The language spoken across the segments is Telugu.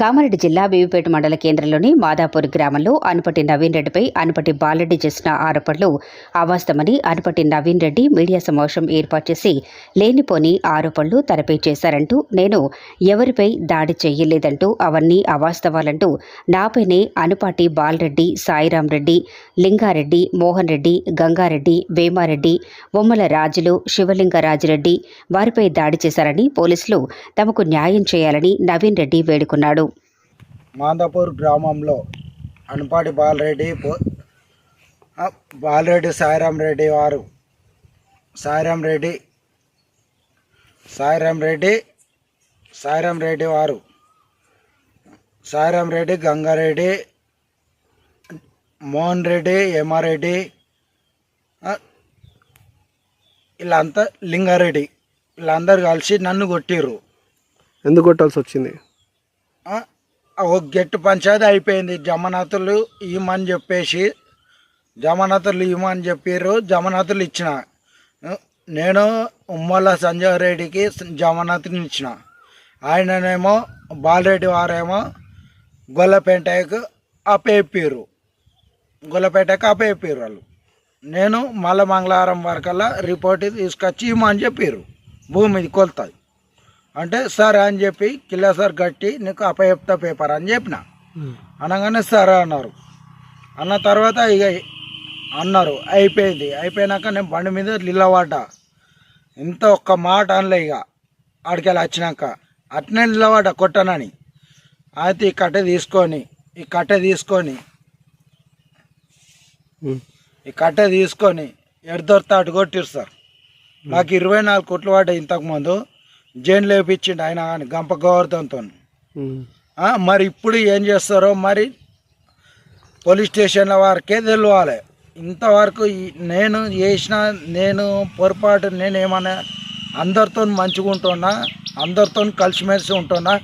కామారెడ్డి జిల్లా బీవిపేట మండల కేంద్రంలోని మాదాపూర్ గ్రామంలో అనుపటి నవీన్ రెడ్డిపై అనుపటి బాలరెడ్డి చేసిన ఆరోపణలు అవాస్తవమని అనుపటి నవీన్ రెడ్డి మీడియా సమావేశం ఏర్పాటు చేసి లేనిపోని ఆరోపణలు తనపై చేశారంటూ నేను ఎవరిపై దాడి చేయలేదంటూ అవన్నీ అవాస్తవాలంటూ నాపైనే అనుపాటి బాలరెడ్డి సాయిరాం రెడ్డి లింగారెడ్డి మోహన్ రెడ్డి గంగారెడ్డి వేమారెడ్డి బొమ్మల రాజులు శివలింగరాజురెడ్డి వారిపై దాడి చేశారని పోలీసులు తమకు న్యాయం చేయాలని నవీన్ రెడ్డి వేడుకున్నాడు. మాందాపూర్ గ్రామంలో అనపాటి బాలరెడ్డి బాలరెడ్డి సాయిరాం రెడ్డి వారు. సాయిరాం రెడ్డి సాయిరాం రెడ్డి సాయిరాం రెడ్డి వారు. సాయిరాం రెడ్డి గంగారెడ్డి మోహన్ రెడ్డి ఎమారెడ్డి ఆ, వీళ్ళంతా లింగారెడ్డి. వీళ్ళందరూ కలిసి నన్ను కొట్టిర్రు. ఎందుకు కొట్టాల్సి వచ్చింది? ఒక గెట్టు పంచాయతీ అయిపోయింది. జమనాథులు ఇవ్వమని చెప్పేసి జమనాథులు ఇవ్వమని చెప్పారు జమనాథులు ఇచ్చిన. నేను ఉమ్మల సంజయ్ రెడ్డికి జమనాథుని ఇచ్చిన. ఆయననేమో బాలరెడ్డి వారేమో గొల్లపేటకు అప్పేపారు గొల్లపేటకు అప్పేపారు వాళ్ళు. నేను మళ్ళా మంగళవారం వరకల్లా రిపోర్ట్ తీసుకొచ్చి ఇవ్వమని చెప్పారు భూమిది కొలుతుంది. అంటే సరే అని చెప్పి కిలో సార్ కట్టి నీకు అప్పచెప్తా పేపర్ అని చెప్పిన. అనగానే సరే అన్నారు. అన్న తర్వాత ఇక అన్నారు అయిపోయింది. అయిపోయినాక నేను బండి మీద నిలబడ్డా. ఇంత ఒక్క మాట అనలే ఇక ఆడికెళ్ళి వచ్చినాక. అట్నే నిలబడ్డా కొట్టనని. అయితే ఈ కట్టె తీసుకొని ఈ కట్టె తీసుకొని. ఈ కట్టె తీసుకొని ఎడదొరితే అటు కొట్టిరు సార్. నాకు ఇరవై నాలుగు కొట్లు పడ్డాయి ఇంతకుముందు జైలు వేపించిండు ఆయన కానీ గంప ఉమ్. మరి ఇప్పుడు ఏం చేస్తారో మరి పోలీస్ స్టేషన్ల వారికే తెలియాలి ఇంతవరకు నేను చేసిన నేను పొరపాటు నేను ఏమన్నా అందరితో మంచిగా ఉంటున్నా అందరితో కలిసిమెలిసి ఉంటున్నా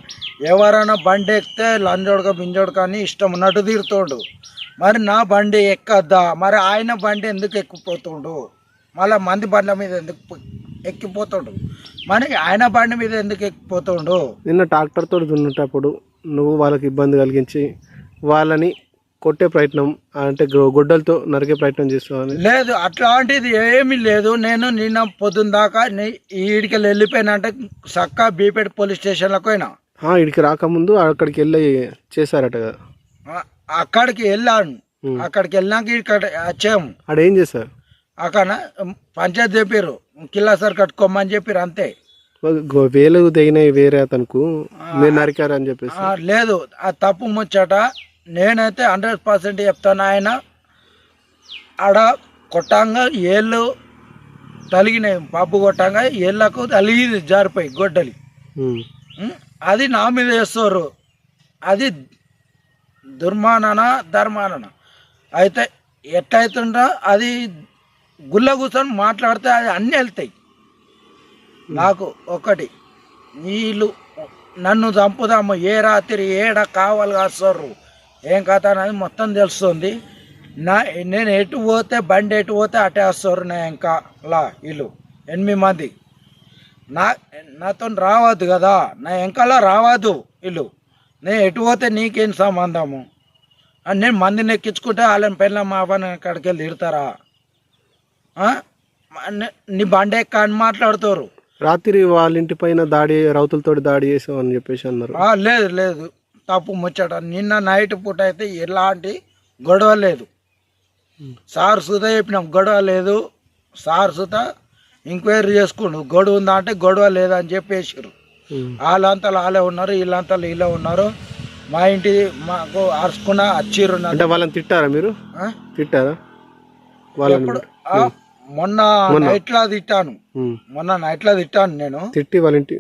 ఎవరైనా బండి ఎక్కితే లంజోడక బింజోడక అని ఇష్టం ఉన్నట్టు తీరుతోండు మరి నా బండి ఎక్కద్దా? మరి ఆయన బండి ఎందుకు ఎక్కిపోతుండు? మళ్ళీ మంది బండ్ల మీద ఎందుకు ఎక్కిపోతుండు. మరి ఆయన బండి మీద ఎందుకు ఎక్కిపోతుండు? నిన్న ట్రాక్టర్తో దున్నేటప్పుడు నువ్వు వాళ్ళకి ఇబ్బంది కలిగించి వాళ్ళని కొట్టే ప్రయత్నం అంటే గొ- గొడ్డలతో నరికే ప్రయత్నం చేస్తావని లేదు అట్లాంటిది ఏమీ లేదు. నేను నిన్న పొద్దున్న దాకా నీ- ఈడికి వెళ్ళిపోయినంటే సక్కా బీపేట పోలీస్ స్టేషన్లకు పోయినా. ఆ, ఇడికి రాకముందు అక్కడికి వెళ్ళి చేశారట కదా. ఆ, అక్కడికి వెళ్ళాను. ఉమ్. అక్కడికి వెళ్ళాక ఇక్కడ వచ్చాము. ఆడ ఏం చేశారు? అక్కడ పంచాయతీ చెప్పారు. కిల్లా సార్ కట్టుకోమని చెప్పారు అంతే. వేలు తెగినాయి వేరే అతనుకు మీరు నరికారు అని చెప్పేసి లేదు ఆ తప్పు ముచ్చట నేనైతే హండ్రెడ్ పర్సెంట్ చెప్తాను ఆయన ఆడ కొట్టంగా ఏళ్ళు తలిగినాయి పప్పు కొట్టంగా ఏళ్ళకు తలిగింది జారిపోయి గొడ్డలి? అది నా మీద వేస్తారు అది దుర్మానన ధర్మానన? అయితే ఎట్లయితుందో అది గుల్ల కూర్చొని మాట్లాడితే అది అన్నీ వెళ్తాయి. నాకు ఒకటి వీళ్ళు నన్ను చంపుదాము ఏ రాత్రి ఏడ కావాలి కాస్తారు ఏం కథ అనేది మొత్తం తెలుస్తుంది. నా నేను ఎటు పోతే బండి ఎటు పోతే అటే వస్తారు నా ఇంకా లా వీళ్ళు ఎనిమిది మంది. నా నాతో రావద్దు కదా నా వెనకాల రావద్దు వీళ్ళు నేను ఎటు పోతే నీకేం సంబంధము? అని నేను మందిని ఎక్కించుకుంటే వాళ్ళని పెళ్ళ మా పని అక్కడికి వెళ్ళి తిడతారా? నీ- బండి అని మాట్లాడుతారు. రాత్రి వాళ్ళ ఇంటి పైన దాడి రౌతులతో దాడి చేసావు అని చెప్పేసి అన్నారు. లేదు లేదు. తప్పు ముచ్చట. నిన్న నైట్ పూట అయితే ఎలాంటి గొడవ లేదు. సార్ సుత చెప్పినాం గొడవ లేదు. సార్ సుత ఎంక్వైరీ చేసుకుండు. గొడవ ఉందా అంటే గొడవ లేదని చెప్పేసారు. వాళ్ళంతా వాళ్ళే ఉన్నారు వీళ్ళంతా వీళ్ళే ఉన్నారు. మా ఇంటి మాకు అరుచుకున్న నన్ను. అంటే వాళ్ళని తిట్టారా మీరు? తిట్టారా? ఆ, మొన్న నైట్లో తిట్టాను. మొన్న నైట్లో తిట్టాను నేను. తిట్టి వాళ్ళ ఇంటి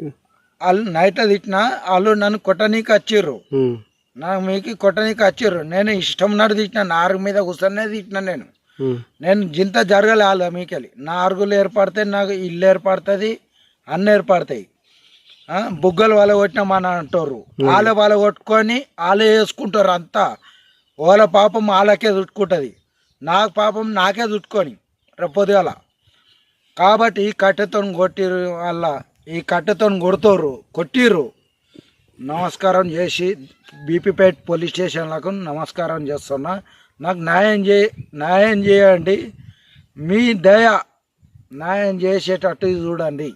వాళ్ళు నైట్లో తిట్టినా వాళ్ళు నన్ను కొట్టనీకి వచ్చిర్రు. ఉమ్. నాకు మీకు కొట్టనీకి వచ్చిర్రు. నేను ఇష్టం ఉన్నట్టు తిట్టిన నారుగు మీద కూర్చొనే తిట్టిన నేను. నేను జింత జరగలే వాళ్ళ మీకెళ్ళి. నా అరుగులు ఏర్పడితే నాకు ఇల్లు ఏర్పడుతుంది అన్నీ ఏర్పడతాయి. బుగ్గలు వాళ్ళ కొట్టినామని అంటారు వాళ్ళే వాళ్ళ కొట్టుకొని వాళ్ళే వేసుకుంటారు అంతా. వాళ్ళ పాపం వాళ్ళకే చుట్టుకుంటుంది నాకు పాపం నాకే చుట్టుకొని రేపొద్దుగాల కాబట్టి ఈ కట్టెతో కొట్టిరు వల్ల ఈ కట్టెతో కొడుతారు కొట్టిర్రు నమస్కారం చేసి బీపీపేట్ పోలీస్ స్టేషన్లకు నమస్కారం చేస్తున్నా. నాకు న్యాయం చే న్యాయం చేయండి. మీ దయ న్యాయం చేసేటట్టు చూడండి.